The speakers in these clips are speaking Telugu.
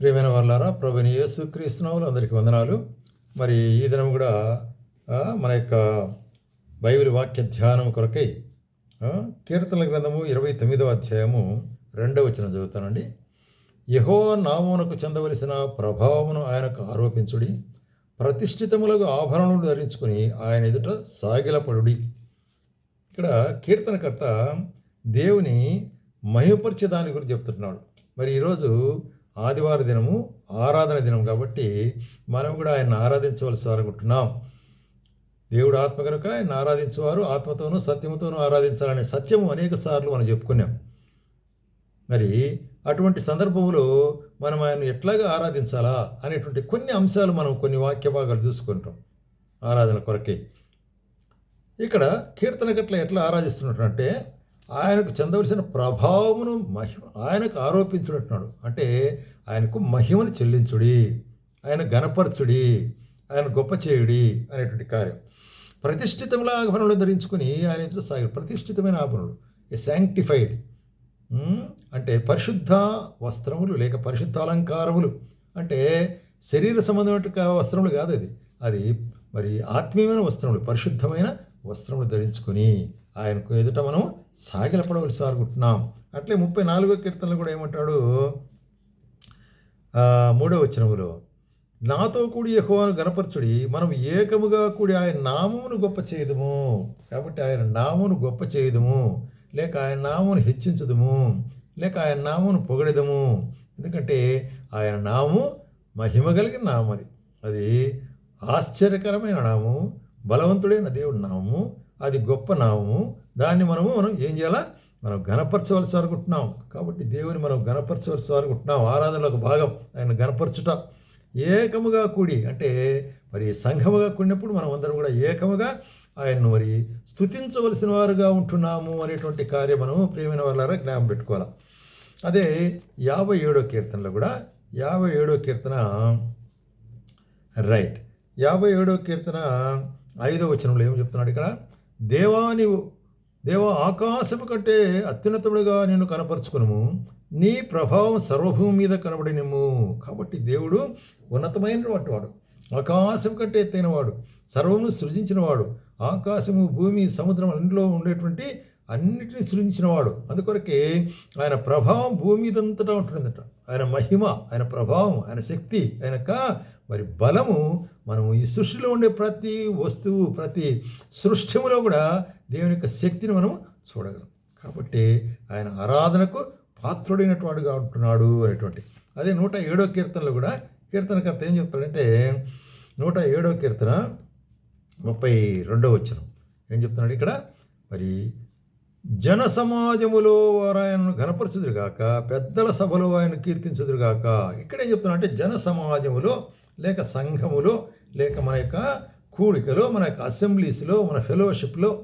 ప్రియమైన వాళ్ళారా ప్రభుని యేసు క్రీస్తునాములు అందరికీ వందనాలు. మరి ఈ దినం కూడా మన యొక్క బైబిల్ వాక్య ధ్యానం కొరకై కీర్తన కీర్తనల గ్రంథము ఇరవై తొమ్మిదవ అధ్యాయము రెండవ వచనం చదువుతానండి. యహో నామమునకు చెందవలసిన ప్రభావమును ఆయనకు ఆరోపించుడి ప్రతిష్ఠితములకు ఆభరణములు ధరించుకుని ఆయన ఎదుట సాగిలపడుడి. ఇక్కడ కీర్తనకర్త దేవుని మహిమపరిచే దాని గురించి చెప్తున్నాడు. మరి ఈరోజు ఆదివార దినము ఆరాధన దినం కాబట్టి మనం కూడా ఆయన ఆరాధించవలసి అనుకుంటున్నాం దేవుడు ఆత్మ కనుక ఆయన ఆరాధించేవారు ఆత్మతోనూ సత్యముతోనూ ఆరాధించాలనే సత్యము అనేక సార్లు మనం చెప్పుకున్నాం. మరి అటువంటి సందర్భంలో మనం ఆయన ఎట్లాగా ఆరాధించాలా అనేటువంటి కొన్ని అంశాలు మనం కొన్ని వాక్య భాగాలు చూసుకుంటాం ఆరాధన కొరకే. ఇక్కడ కీర్తన గట్ల ఎట్లా ఆరాధిస్తున్నట్టు అంటే ఆయనకు చెందవలసిన ప్రభావమును మహిమ ఆయనకు ఆరోపించుకుంటున్నాడు అంటే ఆయనకు మహిమను చెల్లించుడి ఆయన గణపరచుడి ఆయన గొప్ప చేయుడి అనేటువంటి కార్యం. ప్రతిష్ఠితముల ఆభరణలు ధరించుకుని ఆయన ఎదురు సాగి ప్రతిష్ఠితమైన ఆభరణలు ఏ శాంక్టిఫైడ్ అంటే పరిశుద్ధ వస్త్రములు లేక పరిశుద్ధ అలంకారములు. అంటే శరీర సంబంధమైన వస్త్రములు కాదు అది. అది మరి ఆత్మీయమైన వస్త్రములు పరిశుద్ధమైన వస్త్రములు ధరించుకొని ఆయనకు ఎదుట మనం సాగిలపడవలసి అనుకుంటున్నాం అట్లే ముప్పై నాలుగో కీర్తనలు కూడా ఏమంటాడు? మూడో వచనములో నాతో కూడి యహోవాను గణపరచుడి మనం ఏకముగా కూడి ఆయన నామమును గొప్ప చేయదుము. కాబట్టి ఆయన నామమును గొప్ప చేయదుము. లేక ఆయన నామమును హెచ్చించదుము. లేక ఆయన నామమును పొగడదము. ఎందుకంటే ఆయన నామము మహిమ కలిగిన నామం అది అది ఆశ్చర్యకరమైన నామము బలవంతుడైన దేవుడి నామము అది గొప్ప నామము. దాన్ని మనము మనం ఏం చేయాలా? మనం గణపరచవలసి అనుకుంటున్నాం. కాబట్టి దేవుని మనం గణపరచవలసి అనుకుంటున్నాం. ఆరాధనలో ఒక భాగం. ఆయన గణపరచుట ఏకముగా కూడి అంటే మరి సంఘముగా కూడినప్పుడు మనం అందరం కూడా ఏకముగా ఆయన్ను మరి స్తుతించవలసిన వారుగా ఉంటున్నాము అనేటువంటి కార్యం మనం ప్రియమైన వాళ్ళారా జ్ఞాపం పెట్టుకోవాలి? అదే యాభై ఏడో కీర్తనలో కూడా యాభై ఏడో కీర్తన రైట్. యాభై ఏడో కీర్తన ఐదో వచనంలో ఏం చెప్తున్నాడు ఇక్కడ? దేవా నీవు దేవా ఆకాశము కంటే అత్యున్నతముడుగా నేను కనపరుచుకునము. నీ ప్రభావం సర్వభూమి మీద కనబడినము. కాబట్టి దేవుడు ఉన్నతమైనటువంటి వాడు. ఆకాశం కంటే ఎత్తైనవాడు. సర్వము సృజించినవాడు. ఆకాశము భూమి సముద్రం అన్నిలో ఉండేటువంటి అన్నిటిని సృజించినవాడు. అందుకొరకే ఆయన ప్రభావం భూమి మీదంతటా ఉంటుందట. ఆయన మహిమ ఆయన ప్రభావం ఆయన శక్తి ఆయన కా మరి బలము మనం ఈ సృష్టిలో ఉండే ప్రతి వస్తువు ప్రతి సృష్టిములో కూడా దేవుని యొక్క శక్తిని మనం చూడగలం. కాబట్టి ఆయన ఆరాధనకు పాత్రుడైనటువంటిగా ఉంటున్నాడు అనేటువంటి. అదే నూట ఏడో కీర్తనలో కూడా కీర్తనకర్త ఏం చెప్తాడంటే నూట ఏడో కీర్తన ముప్పై రెండో వచ్చిన ఏం చెప్తున్నాడు ఇక్కడ? మరి జన సమాజములో వారు ఆయనను గనపరచుదురుగాక పెద్దల సభలో ఆయన కీర్తించుదురుగాక ఇక్కడ ఏం చెప్తున్నా అంటే జన సమాజములో లేక సంఘములో లేక మన యొక్క కూడికలో మన యొక్క అసెంబ్లీస్లో మన ఫెలోషిప్లో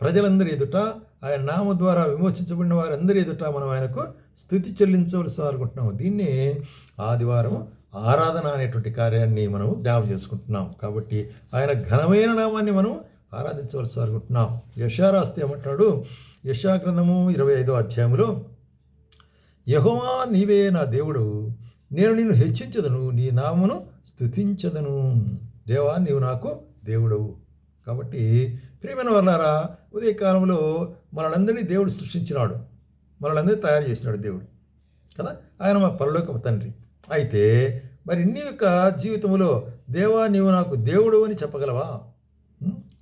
ప్రజలందరి ఎదుట ఆయన నామ ద్వారా విమోచించబడిన వారందరి ఎదుట మనం ఆయనకు స్థుతి చెల్లించవలసి అనుకుంటున్నాము దీన్ని ఆదివారం ఆరాధన అనేటువంటి కార్యాన్ని మనం జ్ఞాపం చేసుకుంటున్నాం. కాబట్టి ఆయన ఘనమైన నామాన్ని మనం ఆరాధించవలసి అనుకుంటున్నాం యశారాస్తి ఏమంటాడు? యశాగ్రంథము ఇరవై ఐదో అధ్యాయంలో యహోవా నీవే నా దేవుడు నేను నిన్ను హెచ్చించదను నీ నామను స్థుతించదను దేవా నీవు నాకు దేవుడవు. కాబట్టి ప్రియమైన వర్ణారా ఉదయకాలంలో మనలందరినీ దేవుడు సృష్టించినాడు. మనలందరినీ తయారు చేసినాడు దేవుడు. కదా? ఆయన మా పరలోక తండ్రి. అయితే మరి నీ యొక్క జీవితంలో దేవా నీవు నాకు దేవుడు అని చెప్పగలవా?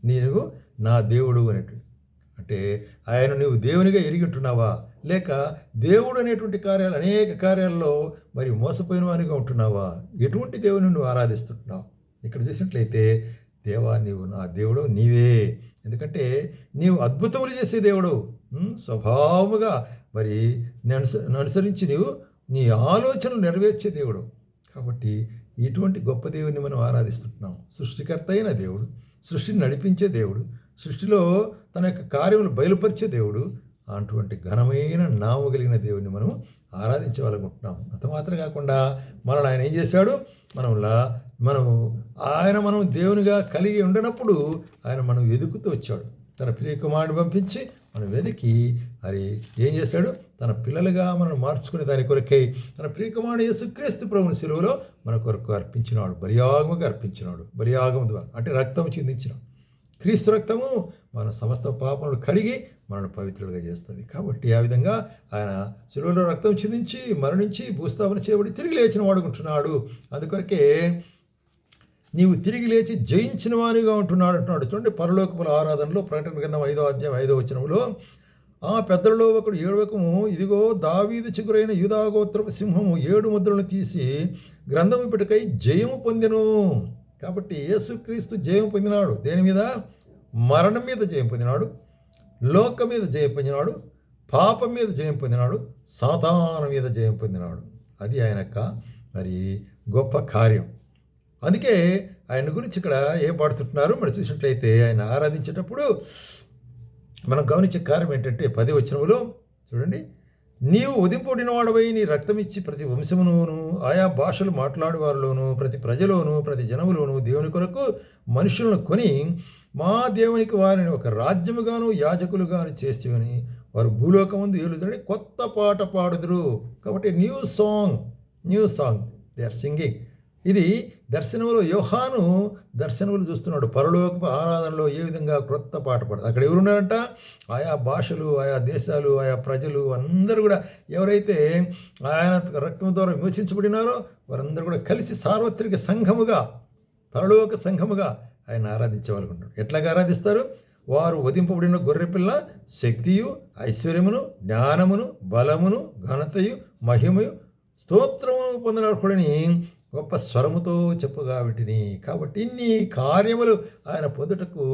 నీవు నా దేవుడు అనేటువంటి అంటే ఆయన నువ్వు దేవునిగా ఎరిగి ఉంటున్నావా? లేక దేవుడు అనేటువంటి కార్యాలు అనేక కార్యాల్లో మరి మోసపోయిన వానిగా ఉంటున్నావా? ఎటువంటి దేవుని నువ్వు ఆరాధిస్తుంటున్నావు? ఇక్కడ చూసినట్లయితే దేవా నీవు నా దేవుడు నీవే. ఎందుకంటే నీవు అద్భుతములు చేసే దేవుడు స్వభావముగా మరి నన్ను అనుసరించి నీవు నీ ఆలోచనలు నెరవేర్చే దేవుడు కాబట్టి ఇటువంటి గొప్ప దేవుని మనం ఆరాధిస్తుంటున్నాం. సృష్టికర్త అయిన దేవుడు సృష్టిని నడిపించే దేవుడు సృష్టిలో తన యొక్క కార్యములు బయలుపరిచే దేవుడు అటువంటి ఘనమైన నామ కలిగిన దేవుని మనం ఆరాధించవాలనుకుంటున్నాం అంత మాత్రం కాకుండా మనల్ని ఆయన ఏం చేశాడు? మనంలా మనము ఆయన మనం దేవునిగా కలిగి ఉండనప్పుడు ఆయన మనం వెతుకుతూ వచ్చాడు. తన ప్రియ కుమారుడు పంపించి మనం వెతికి మరి ఏం చేశాడు? తన పిల్లలుగా మనం మార్చుకునే దాని కొరకై తన ప్రియకుమారుడు యేసుక్రీస్తు ప్రభుని సెలువులో మన కొరకు అర్పించినాడు బలియాగముగా అర్పించినాడు బలియాగము ద్వారా అంటే రక్తం చిందించినాడు క్రీస్తు రక్తము మన సమస్త పాపములు కడిగి మనను పవిత్రులుగా చేస్తుంది. కాబట్టి ఆ విధంగా ఆయన శిలువులో రక్తం చిందించి మరణించి భూస్థాపన చేయబడి తిరిగి లేచిన వాడుకుంటున్నాడు అందుకొరకే నీవు తిరిగి లేచి జయించిన వానిగా ఉంటున్నాడు అంటున్నాడు. చూడండి పరలోకముల ఆరాధనలో ప్రకటన గ్రంథం ఐదో అధ్యాయం ఐదో వచనంలో ఆ పెద్దలలో ఒకడు ఏడవకము ఇదిగో దావీదు చిగురైన యూదాగోత్రపు సింహము ఏడు ముద్రలను తీసి గ్రంథము ఇప్పటికై జయము పొందెను. కాబట్టి యేసుక్రీస్తు జయం పొందినాడు. దేని మీద? మరణం మీద జయం పొందినాడు లోకం మీద జయం పొందినాడు పాపం మీద జయం పొందినాడు సాతాన మీద జయం పొందినాడు. అది ఆయన యొక్క మరి గొప్ప కార్యం. అందుకే ఆయన గురించి ఇక్కడ ఏ పాడుతుంటున్నారు? మరి చూసినట్లయితే ఆయన ఆరాధించేటప్పుడు మనం గమనించే కార్యం ఏంటంటే పది వచనములో. చూడండి. నీవు ఉదింపడిన వాడవై నీ రక్తమిచ్చి ప్రతి వంశములోను ఆయా భాషలు మాట్లాడేవారిలోను ప్రతి ప్రజలోను ప్రతి జనములోను దేవుని కొరకు మనుషులను కొని మా దేవునికి వారిని ఒక రాజ్యముగాను యాజకులుగాను చేసేవని వారు భూలోకమందు ఏలుదని కొత్త పాట పాడుదురు. కాబట్టి new song new song they are singing ఇది దర్శనములో యోహాను దర్శనములు చూస్తున్నాడు. పరలోక ఆరాధనలో ఏ విధంగా క్రొత్త పాట పాడదు అక్కడ ఎవరున్నారంట? ఆయా భాషలు ఆయా దేశాలు ఆయా ప్రజలు అందరూ కూడా ఎవరైతే ఆయన రక్తం ద్వారా విమోచించబడినారో వారందరూ కూడా కలిసి సార్వత్రిక సంఘముగా పరలోక సంఘముగా ఆయన ఆరాధించే ఎట్లాగ ఎట్లాగా ఆరాధిస్తారు? వారు వధింపబడిన గొర్రెపిల్ల శక్తియు ఐశ్వర్యమును జ్ఞానమును బలమును ఘనతయు మహిమయు స్తోత్రమును పొందిన అర్హుడని గొప్ప స్వరముతో చెప్పుగా వీటిని. కాబట్టి ఇన్ని కార్యములు ఆయన పొందుటకు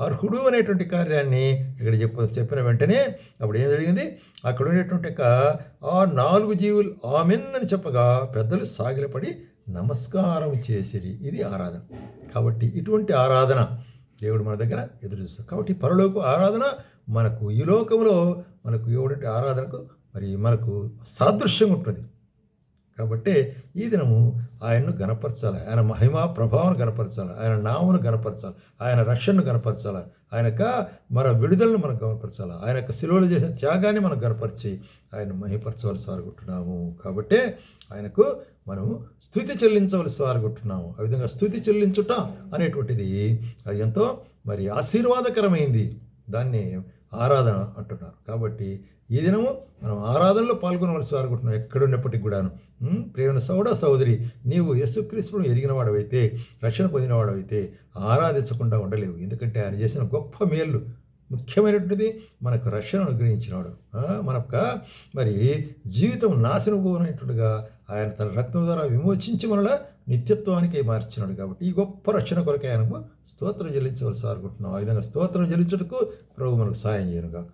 అర్హుడు అనేటువంటి కార్యాన్ని ఇక్కడ చెప్ప చెప్పిన వెంటనే అప్పుడు ఏం జరిగింది? అక్కడ ఉండేటువంటి యొక్క ఆ నాలుగు జీవులు ఆమెన్ అని చెప్పగా పెద్దలు సాగిలపడి నమస్కారం చేసిరి. ఇది ఆరాధన. కాబట్టి ఇటువంటి ఆరాధన దేవుడు మన దగ్గర ఎదురు చూస్తాడు. కాబట్టి పరలోక ఆరాధన మనకు ఈ లోకంలో మనకు ఎవడంటే ఆరాధనకు మరి మనకు సాదృశ్యంగా ఉంటుంది. కాబట్టి ఈ దినము ఆయన్ను గనపరచాలి ఆయన మహిమా ప్రభావం గనపరచాలి ఆయన నామును గనపరచాలి ఆయన రక్షణను గనపరచాలి ఆయన యొక్క మన విడుదలను మనం గనపరచాలి ఆయన యొక్క సిలువలు చేసిన త్యాగాన్ని మనం గనపరిచి ఆయన మహిపరచవలసి వారుకుంటున్నాము కాబట్టి ఆయనకు మనం స్థుతి చెల్లించవలసి వారుకుంటున్నాము ఆ విధంగా స్థుతి చెల్లించుట అనేటువంటిది అది ఎంతో మరి ఆశీర్వాదకరమైంది. దాన్ని ఆరాధన అంటున్నారు. కాబట్టి ఈ దినము మనం ఆరాధనలో పాల్గొనవలసి వారుకుంటున్నాం ఎక్కడున్నప్పటికి కూడాను. ప్రేమ సౌడ సౌదరి నీవు యేసుక్రీస్తును ఎరిగినవాడవైతే రక్షణ పొందినవాడవైతే ఆరాధించకుండా ఉండలేవు. ఎందుకంటే ఆయన చేసిన గొప్ప మేళ్ళు ముఖ్యమైనటువంటిది మనకు రక్షణ అనుగ్రహించినాడు ఆ, మనక మరి జీవితం నాశనం ఆయన తన రక్తం ద్వారా విమోచించి మనలా నిత్యత్వానికి మార్చినాడు కాబట్టి ఈ గొప్ప రక్షణ కొరకే ఆయనకు స్తోత్రం చెల్లించవలసి అనుకుంటున్నాం ఆ విధంగా స్తోత్రం చెల్లించుటకు ప్రభు మనకు సాయం చేయను కాక